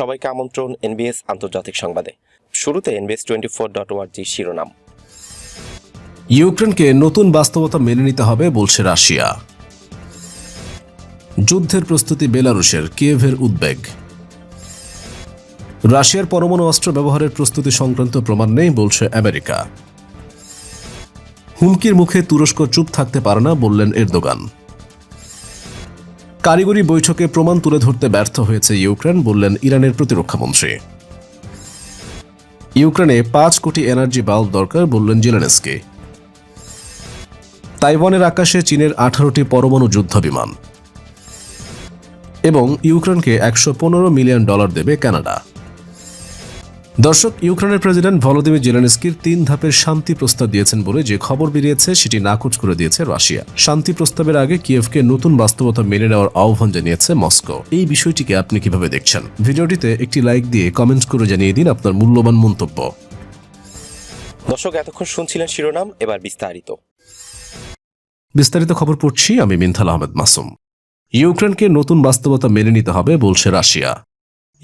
সবাইকে আমন্ত্রণ এনবিএস আন্তর্জাতিক সংবাদে। শুরুতে এনবিএস টোয়েন্টি ফোর ডট ওয়ার্জি শিরোনাম। ইউক্রেনকে নতুন বাস্তবতা মেনে নিতে হবে বলছে রাশিয়া। যুদ্ধের প্রস্তুতি বেলারুশের কিয়েভের উদ্বেগ। রাশিয়ার পরমাণু অস্ত্র ব্যবহারের প্রস্তুতি সংক্রান্ত প্রমাণ নেই বলছে আমেরিকা। হুমকির মুখে তুরস্ক চুপ থাকতে পারে না বললেন এরদোগান। কারিগরি বৈঠকে প্রমাণ তুলে ধরতে ব্যর্থ হয়েছে ইউক্রেন, বললেন ইরানের প্রতিরক্ষামন্ত্রী ইউক্রেনে পাঁচ কোটি এনার্জি বাল্ব দরকার, বললেন জিলানেসকে। তাইওয়ানের আকাশে চীনের আঠারোটি পরমাণু যুদ্ধ বিমান। এবং ইউক্রেনকে একশো পনেরো মিলিয়ন ডলার দেবে কানাডা। দর্শক ইউক্রেনের প্রেসিডেন্ট ভলোদিমির জেলেনস্কির তিন ধাপের শান্তি প্রস্তাব দিয়েছেন বলে যে খবর বেরিয়েছে সেটি নাকচ করে দিয়েছে রাশিয়া। শান্তি প্রস্তাবের আগে কিয়েভকে নতুন বাস্তবতা মেনে নেওয়ার আহ্বান জানিয়েছে মস্কো। এই বিষয়টিকে আপনি কীভাবে দেখছেন? ভিডিওটিতে একটি লাইক দিয়ে কমেন্ট করে জানিয়ে দিন আপনার মূল্যবান মন্তব্য। দর্শক এতক্ষণ শুনছিলেন শিরোনাম এবার বিস্তারিত। বিস্তারিত খবর পড়ছি আমি মিনথাল আহমেদ মাসুম। ইউক্রেনকে নতুন বাস্তবতা মেনে নিতে হবে বলছে রাশিয়া।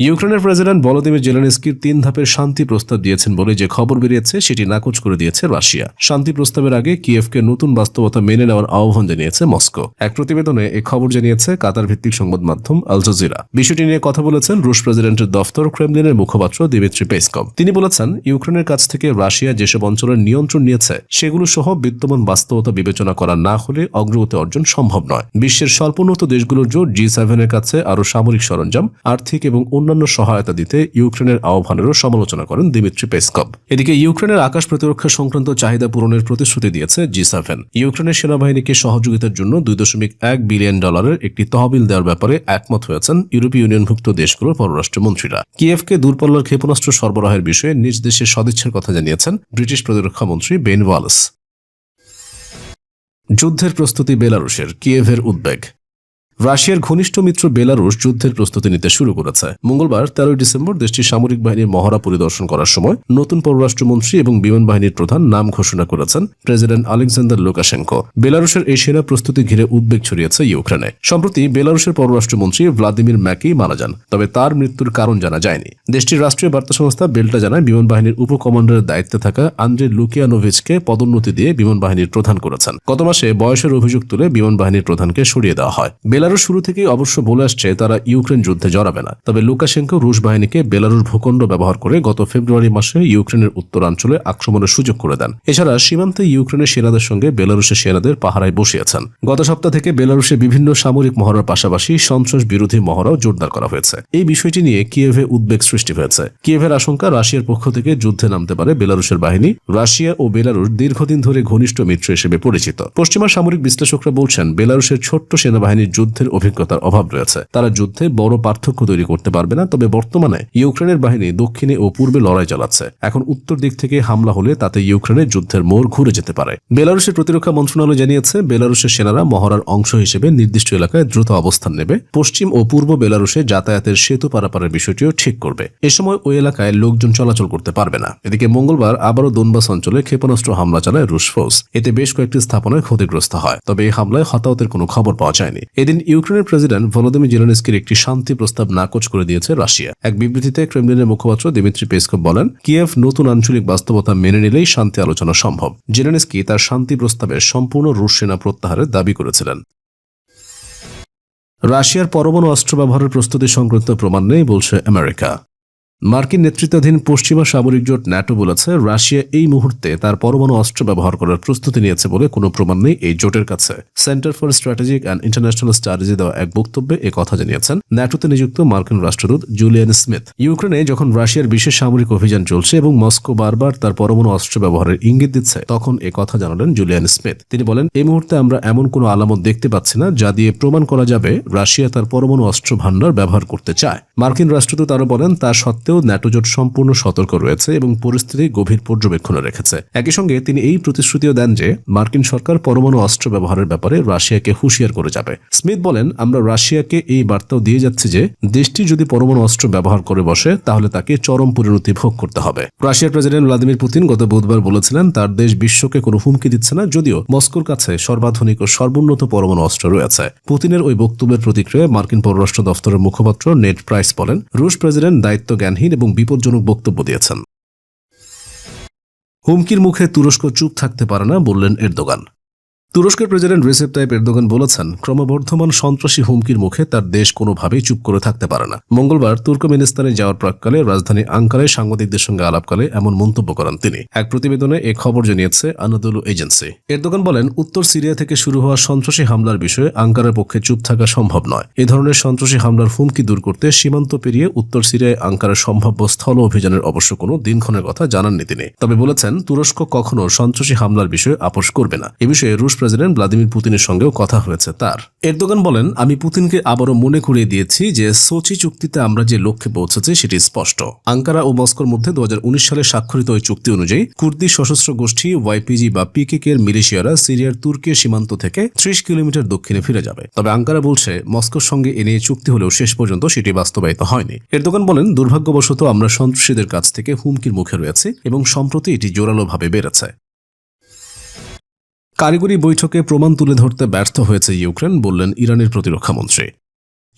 ইউক্রেনের প্রেসিডেন্ট ভলোদিমির জেলেনস্কির তিন ধাপের শান্তি প্রস্তাব দিয়েছেন বলে যে খবর বেরিয়েছে, সেটি নাকচ করে দিয়েছে রাশিয়া। শান্তি প্রস্তাবের আগে কিয়েভকে নতুন বাস্তবতা মেনে নেওয়ার আহ্বান জানিয়েছে মস্কো। এক প্রতিবেদনে এই খবর জানিয়েছে কাতার ভিত্তিক সংবাদ মাধ্যম আল জাজিরা। বিষয়টি নিয়ে কথা বলেছেন রুশ প্রেসিডেন্টের দফতর ক্রেমলিনের মুখপাত্র দিমিত্রি পেসকভ তিনি বলেছেন, ইউক্রেনের কাছ থেকে রাশিয়া যেসব অঞ্চলের নিয়ন্ত্রণ নিয়েছে, সেগুলো সহ বিদ্যমান বাস্তবতা বিবেচনা করা না হলে অগ্রগতি অর্জন সম্ভব নয়। বিশ্বের স্বল্পোন্নত দেশগুলোর জোট জি সেভেনের কাছে আরও সামরিক সরঞ্জাম, আর্থিক এবং অন্যান্য সহায়তা দিতে ইউক্রেনের আহ্বানেরও সমালোচনা করেন দিমিত্রি পেসকভ। এদিকে ইউক্রেনের আকাশ প্রতিরক্ষা সংক্রান্ত চাহিদা পূরণের প্রতিশ্রুতি দিয়েছে জি সেভেন। ইউক্রেনের সেনাবাহিনীকে সহযোগিতার জন্য দুই দশমিক এক বিলিয়ন ডলারের একটি তহবিল দেওয়ার ব্যাপারে একমত হয়েছেন ইউরোপীয় ইউনিয়নভুক্ত দেশগুলোর পররাষ্ট্রমন্ত্রীরা। কিয়েভকে দূরপাল্লার ক্ষেপণাস্ত্র সরবরাহের বিষয়ে নিজ দেশের সদিচ্ছার কথা জানিয়েছেন ব্রিটিশ প্রতিরক্ষামন্ত্রী বেন ওয়ালেস। যুদ্ধের প্রস্তুতি বেলারুশের কিয়েভের উদ্বেগ। রাশিয়ার ঘনিষ্ঠ মিত্র বেলারুশ যুদ্ধের প্রস্তুতি নিতে শুরু করেছে। মঙ্গলবার, তেরোই ডিসেম্বর, দেশটির সামরিক বাহিনীর মহড়া পরিদর্শন করার সময় নতুন পররাষ্ট্রমন্ত্রী এবং বিমান বাহিনীর প্রধান নাম ঘোষণা করেছেন প্রেসিডেন্ট আলেকজান্ডার লুকাশেঙ্কো। বেলারুশের এই সেনা প্রস্তুতি ঘিরে উদ্বেগ ছড়িয়েছে ইউক্রেনে। সম্প্রতি বেলারুশের পররাষ্ট্রমন্ত্রী ভ্লাদিমির ম্যাকেই মারা যান, তবে তার মৃত্যুর কারণ জানা যায়নি। দেশটির রাষ্ট্রীয় বার্তা সংস্থা বেল্টা জানায়, বিমান বাহিনীর উপ কমান্ডারের দায়িত্বে থাকা আন্দ্রে লুকিয়ানোভিচকে পদোন্নতি দিয়ে বিমান বাহিনীর প্রধান করেছেন। গত মাসে বয়সের অভিযোগ তুলে বিমান বাহিনীর প্রধানকে সরিয়ে দেওয়া হয়। বেলারুশ শুরু থেকেই অবশ্য বলে আসছে, তারা ইউক্রেন যুদ্ধে জড়াবে না। তবে লুকাশেঙ্কো রুশ বাহিনীকে বেলারুশ ভূখণ্ড ব্যবহার করে গত ফেব্রুয়ারি মাসে ইউক্রেনের উত্তরাঞ্চলে আক্রমণের সুযোগ করে দেন। এছাড়া সীমান্তে ইউক্রেনের সেনাদের সঙ্গে বেলারুশের সেনাদের পাহারায় বসিয়েছেন। গত সপ্তাহ থেকে বেলারুশে বিভিন্ন সামরিক মহড়ার পাশাপাশি সন্ত্রাস বিরোধী মহড়াও জোরদার করা হয়েছে। এই বিষয়টি নিয়ে কিয়েভে উদ্বেগ সৃষ্টি হয়েছে। কিয়েভের আশঙ্কা, রাশিয়ার পক্ষ থেকে যুদ্ধে নামতে পারে বেলারুশের বাহিনী। রাশিয়া ও বেলারুশ দীর্ঘদিন ধরে ঘনিষ্ঠ মিত্র হিসেবে পরিচিত। পশ্চিমা সামরিক বিশ্লেষকরা বলছেন, বেলারুশের ছোট্ট সেনাবাহিনীর যুদ্ধের অভিজ্ঞতার অভাব রয়েছে। তারা যুদ্ধে বড় পার্থক্য তৈরি করতে পারবে না, তবে বর্তমানে ইউক্রেনের বাহিনী দক্ষিণে ও পূর্বে লড়াই চালাচ্ছে। এখন উত্তর দিক থেকে হামলা হলে তাতে ইউক্রেনের যুদ্ধের মোড় ঘুরে যেতে পারে। বেলারুশের প্রতিরক্ষা মন্ত্রণালয় জানিয়েছে, বেলারুশের সেনারা মহড়ার অংশ হিসেবে নির্দিষ্ট এলাকায় দ্রুত অবস্থান নেবে। পশ্চিম ও পূর্ব বেলারুশে যাতায়াতের সেতু পারাপারের বিষয়টিও ঠিক করবে। এ সময় ওই এলাকায় লোকজন চলাচল করতে পারবে না। এদিকে মঙ্গলবার আবারও দোনবাস অঞ্চলে ক্ষেপণাস্ত্র হামলা চালায় রুশ ফোর্স এতে বেশ কয়েকটি স্থাপনায় ক্ষতিগ্রস্ত হয়, তবে এই হামলায় হতাহতের কোনো খবর পাওয়া যায়নি। এদিন ইউক্রেনের প্রেসিডেন্ট ভলোদিমির জেলেনস্কির একটি শান্তি প্রস্তাব নাকচ করে দিয়েছে রাশিয়া। এক বিবৃতিতে ক্রেমলিনের মুখপাত্র দিমিত্রি পেসকভ বলেন, কিয়েভ নতুন আঞ্চলিক বাস্তবতা মেনে নিলেই শান্তি আলোচনা সম্ভব। জেলেনস্কি তার শান্তি প্রস্তাবে সম্পূর্ণ রুশ সেনা প্রত্যাহারের দাবি করেছিলেন। রাশিয়ার পরমাণু অস্ত্র ব্যবহারের প্রস্তুতি সংক্রান্ত প্রমাণ নেই বলছে আমেরিকা। মার্কিন নেতৃত্বাধীন পশ্চিমা সামরিক জোট ন্যাটো বলেছে, রাশিয়া এই মুহূর্তে তার পরমাণু অস্ত্র ব্যবহার করার প্রস্তুতি নিয়েছে বলে কোনো প্রমাণ নেই এই জোটের কাছে। Center for Strategic and International Strategy দেওয়া এক বক্তব্যে এ কথা জানিয়েছেন ন্যাটোতে নিযুক্ত মার্কিন রাষ্ট্রদূত জুলিয়ান স্মিথ। ইউক্রেনে যখন রাশিয়ার বিশেষ সামরিক অভিযান চলছে এবং মস্কো বারবার তার পরমাণু অস্ত্র ব্যবহারের ইঙ্গিত দিচ্ছে, তখন এ কথা জানালেন জুলিয়ান স্মিথ। তিনি বলেন, এই মুহূর্তে আমরা এমন কোনো আলামত দেখতে পাচ্ছি না যা দিয়ে প্রমাণ করা যাবে রাশিয়া তার পরমাণু অস্ত্র ভান্ডার ব্যবহার করতে চায়। মার্কিন রাষ্ট্রদূত আরও বলেন, তা সত্ত্বেও সত্ত্বেও ন্যাটোজোট সম্পূর্ণ সতর্ক রয়েছে এবং পরিস্থিতি গভীর পর্যবেক্ষণে রেখেছে। একই সঙ্গে তিনি এই প্রতিশ্রুতিও দেন যে, মার্কিন সরকার পরমাণু অস্ত্র ব্যবহারের ব্যাপারে রাশিয়াকে হুঁশিয়ার করে যাবে। স্মিথ বলেন, আমরা রাশিয়াকে এই বার্তাও দিয়ে যাচ্ছি যে, দেশটি যদি পরমাণু অস্ত্র ব্যবহার করে বসে, তাহলে তাকে চরম পরিণতি ভোগ করতে হবে। রাশিয়ার প্রেসিডেন্ট ভ্লাদিমির পুতিন গত বুধবার বলেছিলেন, তার দেশ বিশ্বকে কোনো হুমকি দিচ্ছে না, যদিও মস্কোর কাছে সর্বাধুনিক ও সর্বোন্নত পরমাণু অস্ত্র রয়েছে। পুতিনের ওই বক্তব্যের প্রতিক্রিয়ায় মার্কিন পররাষ্ট্র দফতরের মুখপাত্র নেট প্রাইস বলেন, রুশ প্রেসিডেন্ট দায়িত্ব জ্ঞানহীন এবং বিপজ্জনক বক্তব্য দিয়েছেন। হুমকির মুখে তুরস্ক চুপ থাকতে পারে না বললেন এরদোগান। তুরস্কের প্রেসিডেন্ট রিসেপ তাইপ এরদোগান বলেছেন, ক্রমবর্ধমান সন্ত্রাসী হুমকির মুখে তার দেশ কোনোভাবেই চুপ করে থাকতে পারে না। মঙ্গলবার তুর্কমেনিস্তানে যাওয়ার প্রাককালে রাজধানী আঙ্কারায় সাংবাদিকদের সঙ্গে আলাপকালে এমন মন্তব্য করেন তিনি। এক প্রতিবেদনে এ খবর জানিয়েছে আনাদুলু এজেন্সি। এরদোগান বলেন, উত্তর সিরিয়া থেকে শুরু হওয়া সন্ত্রাসী হামলার বিষয়ে আঙ্কারার পক্ষে চুপ থাকা সম্ভব নয়। এ ধরনের সন্ত্রাসী হামলার হুমকি দূর করতে সীমান্ত পেরিয়ে উত্তর সিরিয়ায় আঙ্কারার সম্ভাব্য স্থল অভিযানের অবশ্য কোনো দিনক্ষণের কথা জানাননি তিনি। তবে বলেছেন, তুরস্ক কখনো সন্ত্রাসী হামলার বিষয়ে আপোষ করবে না। এ বিষয়ে রুশ প্রেসিডেন্ট ভ্লাদিমির পুতিনের সঙ্গেও কথা হয়েছে তার। এরদোগান বলেন, আমি পুতিনকে আবারও মনে করিয়ে দিয়েছি যে সোচি চুক্তিতে আমরা যে লক্ষ্যে পৌঁছেছি সেটি স্পষ্ট। আঙ্কারা ও মস্কোর মধ্যে দুহাজার উনিশ সালে স্বাক্ষরিত ওই চুক্তি অনুযায়ী কুর্দি সশস্ত্র গোষ্ঠী, ওয়াইপিজি বা পিকেকে এর মিলিশিয়ারা সিরিয়ার তুর্কির সীমান্ত থেকে ত্রিশ কিলোমিটার দক্ষিণে ফিরে যাবে। তবে আঙ্কারা বলছে, মস্কোর সঙ্গে এ নিয়ে চুক্তি হলেও শেষ পর্যন্ত সেটি বাস্তবায়িত হয়নি। এরদোগান বলেন, দুর্ভাগ্যবশত আমরা সন্ত্রাসীদের কাছ থেকে হুমকির মুখে রয়েছে এবং সম্প্রতি এটি জোরালোভাবে বেড়েছে। কারিগরি বৈঠকে প্রমাণ তুলে ধরতে ব্যর্থ হয়েছে ইউক্রেন বললেন ইরানের প্রতিরক্ষামন্ত্রী।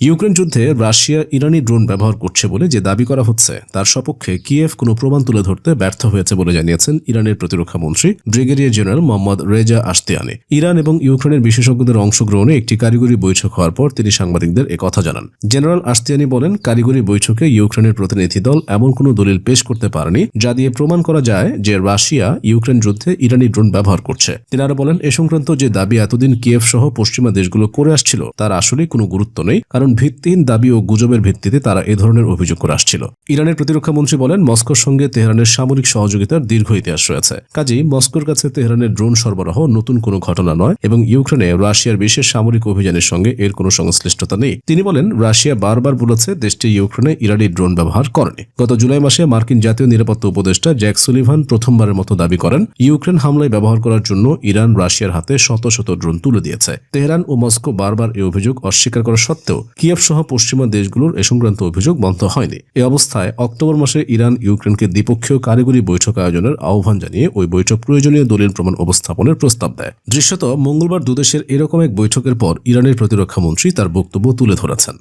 ইউক্রেন যুদ্ধে রাশিয়া ইরানি ড্রোন ব্যবহার করছে বলে যে দাবি করা হচ্ছে, তার সপক্ষে কিয়েভ কোনো প্রমাণ তুলে ধরতে ব্যর্থ হয়েছে বলে জানিয়েছেন ইরানের প্রতিরক্ষা মন্ত্রী brigadier general Mohammad Reza Ashtiani Iran এবং ইউক্রেনের বিশেষজ্ঞদের অংশগ্রহণে একটি কারিগরি বৈঠক হওয়ার পর তিনি সাংবাদিকদের কথা জানান। জেনারেল আস্তিয়ানি বলেন, কারিগরি বৈঠকে ইউক্রেনের প্রতিনিধি দল এমন কোনো দলিল পেশ করতে পারেনি যা দিয়ে প্রমাণ করা যায় যে রাশিয়া ইউক্রেন যুদ্ধে ইরানি ড্রোন ব্যবহার করছে। তিনি আরও বলেন, এ সংক্রান্ত যে দাবি এতদিন কিয়েভ সহ পশ্চিমা দেশগুলো করে আসছিল, তার আসলে কোনো গুরুত্ব নেই, কারণ ভিত্তিহীন দাবি ও গুজবের ভিত্তিতে তারা এ ধরনের অভিযোগ করে আসছিল। ইরানের প্রতিরক্ষা মন্ত্রী বলেন, মস্কোর সঙ্গে তেহরানের সামরিক সহযোগিতার দীর্ঘ ইতিহাস রয়েছে। কাজেই মস্কোর কাছে তেহরানের ড্রোন সরবরাহ নতুন কোনো ঘটনা নয় এবং ইউক্রেনে রাশিয়ার বিশেষ সামরিক অভিযানের সঙ্গে এর কোনো সংশ্লিষ্টতা নেই। তিনি বলেন, রাশিয়া বারবার বলেছে দেশটি ইউক্রেনে ইরানি ড্রোন ব্যবহার করেনি। গত জুলাই মাসে মার্কিন জাতীয় নিরাপত্তা উপদেষ্টা জ্যাক সুলিভান প্রথমবারের মতো দাবি করেন, ইউক্রেন হামলায় ব্যবহার করার জন্য ইরান রাশিয়ার হাতে শত শত ড্রোন তুলে দিয়েছে। তেহরান ও মস্কো বারবার এই অভিযোগ অস্বীকার করা সত্ত্বেও কিয়েভ সহ পশ্চিমা দেশগুলোর এ সংক্রান্ত অভিযোগ বন্ধ হয়নি। এ অবস্থায় অক্টোবর মাসে ইরান, ইউক্রেনকে দ্বিপক্ষীয় কারিগরি বৈঠক আয়োজনের আহ্বান জানিয়ে ওই বৈঠক প্রয়োজনীয় দলিল প্রমাণ উপস্থাপনের প্রস্তাব দেয়। দৃশ্যত মঙ্গলবার দুদেশের এরকম এক বৈঠকের পর ইরানের প্রতিরক্ষা মন্ত্রী তার বক্তব্য তুলে ধরেছেন।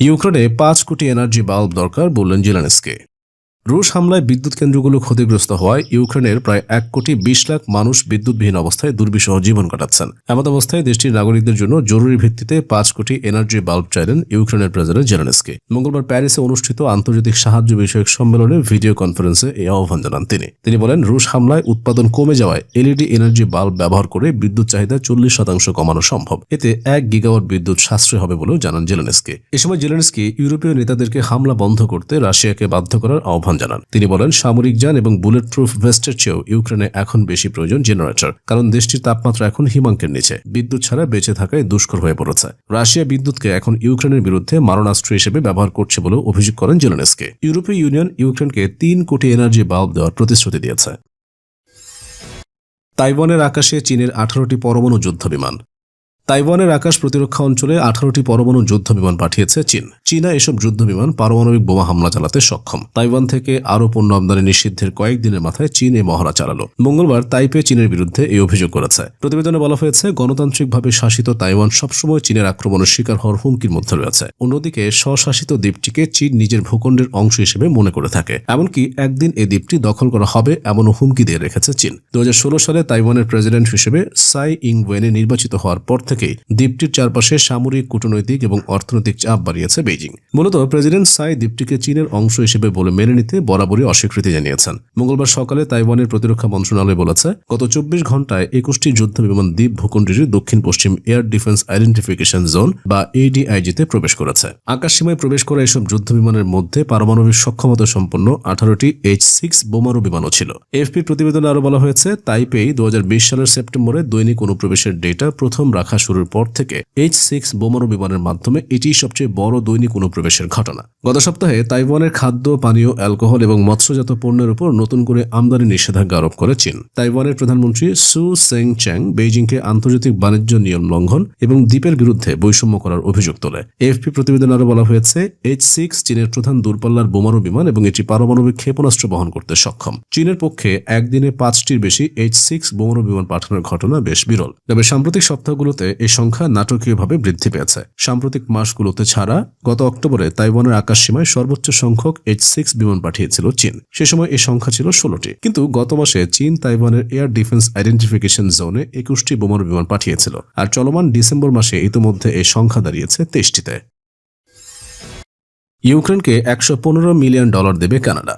ইউক্রেনে পাঁচ কোটি এনার্জি বাল্ব দরকার বললেন জেলানেসকে। রুশ হামলায় বিদ্যুৎ কেন্দ্রগুলো ক্ষতিগ্রস্ত হওয়ায় ইউক্রেনের প্রায় এক কোটি বিশ লাখ মানুষ বিদ্যুৎবিহীন অবস্থায় দুর্বিষহ জীবন কাটাচ্ছেন। এমত অবস্থায় দেশটির নাগরিকদের জন্য জরুরি ভিত্তিতে পাঁচ কোটি এনার্জি বাল্ব চাইলেন ইউক্রেনের প্রেসিডেন্ট জেলেনস্কি। মঙ্গলবার প্যারিসে অনুষ্ঠিত আন্তর্জাতিক সাহায্য বিষয়ক সম্মেলনে ভিডিও কনফারেন্সে এই আহ্বান জানান তিনি। তিনি বলেন, রুশ হামলায় উৎপাদন কমে যাওয়ায় এলইডি এনার্জি বাল্ব ব্যবহার করে বিদ্যুৎ চাহিদা চল্লিশ শতাংশ কমানো সম্ভব। এতে এক গিগাওয়াট বিদ্যুৎ সাশ্রয় হবে বলেও জানান জেলেনস্কি। এ সময় জেলেনস্কি ইউরোপীয় নেতাদেরকে হামলা বন্ধ করতে রাশিয়াকে বাধ্য করার আহ্বান জানান। তিনি বলেন, সামরিক যান এবং বুলেট প্রুফ ভেস্টের চেয়েও ইউক্রেনে এখন বেশি প্রয়োজন জেনারেটর, কারণ দেশটির তাপমাত্রা এখন হিমাঙ্কের নিচে। বিদ্যুৎ ছাড়া বেঁচে থাকায় দুষ্কর হয়ে পড়েছে। রাশিয়া বিদ্যুৎকে এখন ইউক্রেনের বিরুদ্ধে মারণাস্ত্র হিসেবে ব্যবহার করছে বলেও অভিযোগ করেন জেলেনেসকে। ইউরোপীয় ইউনিয়ন ইউক্রেনকে তিন কোটি এনার্জি বাল্ব দেওয়ার প্রতিশ্রুতি দিয়েছে। তাইওয়ানের আকাশে চীনের আঠারোটি পরমাণু যুদ্ধ বিমান তাইওয়ানের আকাশ প্রতিরক্ষা অঞ্চলে আঠারোটি পরমাণু যুদ্ধ বিমান পাঠিয়েছে চীন। চীনা এসব যুদ্ধ বিমান পারমাণবিক বোমা হামলা চালাতে সক্ষম। তাইওয়ান থেকে আরও পণ্য আমদানি নিষিদ্ধের কয়েকদিনের মাথায় চীন এ মহড়া চালালো। মঙ্গলবার তাইপে চীনের বিরুদ্ধে এই অভিযোগ করেছে। প্রতিবেদনে বলা হয়েছে, গণতান্ত্রিকভাবে শাসিত তাইওয়ান সবসময় চীনের আক্রমণের শিকার হওয়ার হুমকির মধ্যে রয়েছে। অন্যদিকে, স্বশাসিত দ্বীপটিকে চীন নিজের ভূখণ্ডের অংশ হিসেবে মনে করে থাকে। এমনকি একদিন এই দ্বীপটি দখল করা হবে এমনও হুমকি দিয়ে রেখেছে চীন। দু হাজার ষোলো সালে তাইওয়ানের প্রেসিডেন্ট হিসেবে সাই ইং ওয়েনে নির্বাচিত হওয়ার পর থেকেই দ্বীপটির চারপাশে সামরিক, কূটনৈতিক এবং অর্থনৈতিক চাপ বাড়িয়েছে বেইজিং। মূলত প্রেসিডেন্ট সাই দ্বীপটিকে চীনের অংশ হিসেবে বলে মেনে নিতে বরাবরই অস্বীকৃতি জানিয়েছেন। মঙ্গলবার সকালে তাইওয়ানের প্রতিরক্ষা মন্ত্রণালয় বলেছে, গত চব্বিশ ঘন্টায় একুশটি যুদ্ধ বিমান দ্বীপ ভূখণ্ডটির দক্ষিণ পশ্চিম এয়ার ডিফেন্স আইডেন্টিফিকেশন জোন বা এডিআইজিতে প্রবেশ করেছে। আকাশসীমায় প্রবেশ করা এসব যুদ্ধ বিমানের মধ্যে পারমাণবিক সক্ষমতা সম্পন্ন আঠারোটি এইচ সিক্স বোমারু বিমানও ছিল। এফপি প্রতিবেদনে আরও বলা হয়েছে, তাইপেই দু হাজার বিশ সালের সেপ্টেম্বরে দৈনিক অনুপ্রবেশের ডেটা প্রথম রাখা শুরুর পর থেকে এইচ সিক্স বোমারু বিমানের মাধ্যমে এটি সবচেয়ে বড় দৈনিক অনুপ্রবেশের ঘটনা। গত সপ্তাহে তাইওয়ানের খাদ্য, পানীয়, অ্যালকোহল এবং মৎস্যজাত পণ্যের উপর নতুন করে আমদানি নিষেধাজ্ঞা আরোপ করে চীন। তাইওয়ানের প্রধানমন্ত্রী সু সেং চ্যাং বেইজিংকে আন্তর্জাতিক বাণিজ্য নিয়ম লঙ্ঘন এবং দ্বীপের বিরুদ্ধে বৈষম্য করার অভিযোগ তোলে। এফপি প্রতিবেদন আরও বলা হয়েছে, এইচ সিক্স চীনের প্রধান দূরপাল্লার বোমারু বিমান এবং এটি পারমাণবিক ক্ষেপণাস্ত্র বহন করতে সক্ষম। চীনের পক্ষে একদিনে পাঁচটির বেশি এইচ সিক্স বোমারু বিমান পাঠানোর ঘটনা বেশ বিরল। তবে সাম্প্রতিক সপ্তাহগুলোতে এই সংখ্যা নাটকীয়ভাবে বৃদ্ধি পেয়েছে। সাম্প্রতিক মাসগুলোতে ছাড়া গত অক্টোবরে তাইওয়ানের আকাশসীমায় সর্বোচ্চ সংখ্যক এইচ সিক্স বিমান পাঠিয়েছিল চীন। সে সময় এই সংখ্যা ছিল ষোলোটি। কিন্তু গত মাসে চীন তাইওয়ানের এয়ার ডিফেন্স আইডেন্টিফিকেশন জোনে একুশটি বোমার বিমান পাঠিয়েছিল আর চলমান ডিসেম্বর মাসে ইতিমধ্যে এই সংখ্যা দাঁড়িয়েছে তেইশটিতে। ইউক্রেনকে একশো পনেরো মিলিয়ন ডলার দেবে কানাডা।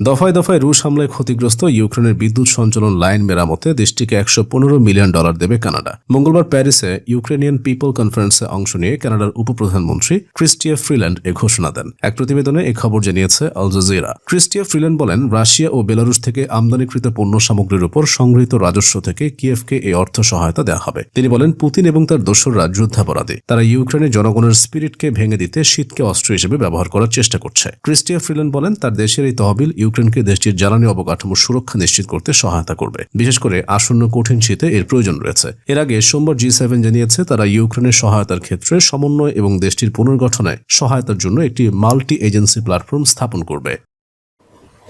দফায় দফায় রুশ হামলায় ক্ষতিগ্রস্ত ইউক্রেনের বিদ্যুৎ সঞ্চালন লাইন মেরামতে দেশটিকে একশো পনেরো মিলিয়ন ডলার দেবে কানাডা। মঙ্গলবার প্যারিসে ইউক্রেনিয়ান পিপল কনফারেন্সে অংশ নিয়ে কানাডার উপপ্রধানমন্ত্রী ক্রিস্টিয়া ফ্রিল্যান্ড এ ঘোষণা দেন। এক প্রতিবেদনে এ খবর জানিয়েছে আল জাজিরা। ক্রিস্টিয়া ফ্রিল্যান্ড বলেন, রাশিয়া ও বেলারুশ থেকে আমদানিকৃত পণ্য সামগ্রীর উপর সংগৃহীত রাজস্ব থেকে কিয়েভকে এই অর্থ সহায়তা দেওয়া হবে। তিনি বলেন, পুতিন এবং তার দোসররা যুদ্ধাপরাধী। তারা ইউক্রেনের জনগণের স্পিরিটকে ভেঙে দিতে শীতকে অস্ত্র হিসেবে ব্যবহার করার চেষ্টা করছে। ক্রিস্টিয়া ফ্রিল্যান্ড বলেন, তার দেশের এই তহবিল ইউক্রেনকে দেশটির জ্বালানি অবকাঠামোর সুরক্ষা নিশ্চিত করতে সহায়তা করবে। বিশেষ করে আসন্ন কঠিন শীতে এর প্রয়োজন রয়েছে। এর আগে সোমবার জি সেভেন জানিয়েছে, তারা ইউক্রেনের সহায়তার ক্ষেত্রে সমন্বয় এবং দেশটির পুনর্গঠনে সহায়তার জন্য একটি মাল্টি এজেন্সি প্ল্যাটফর্ম স্থাপন করবে।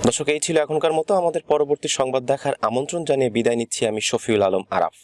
দর্শক, এই ছিল এখনকার মতো। আমাদের পরবর্তী সংবাদ দেখার আমন্ত্রণ জানিয়ে বিদায় নিচ্ছি আমি শফিউল আলম আরাফ।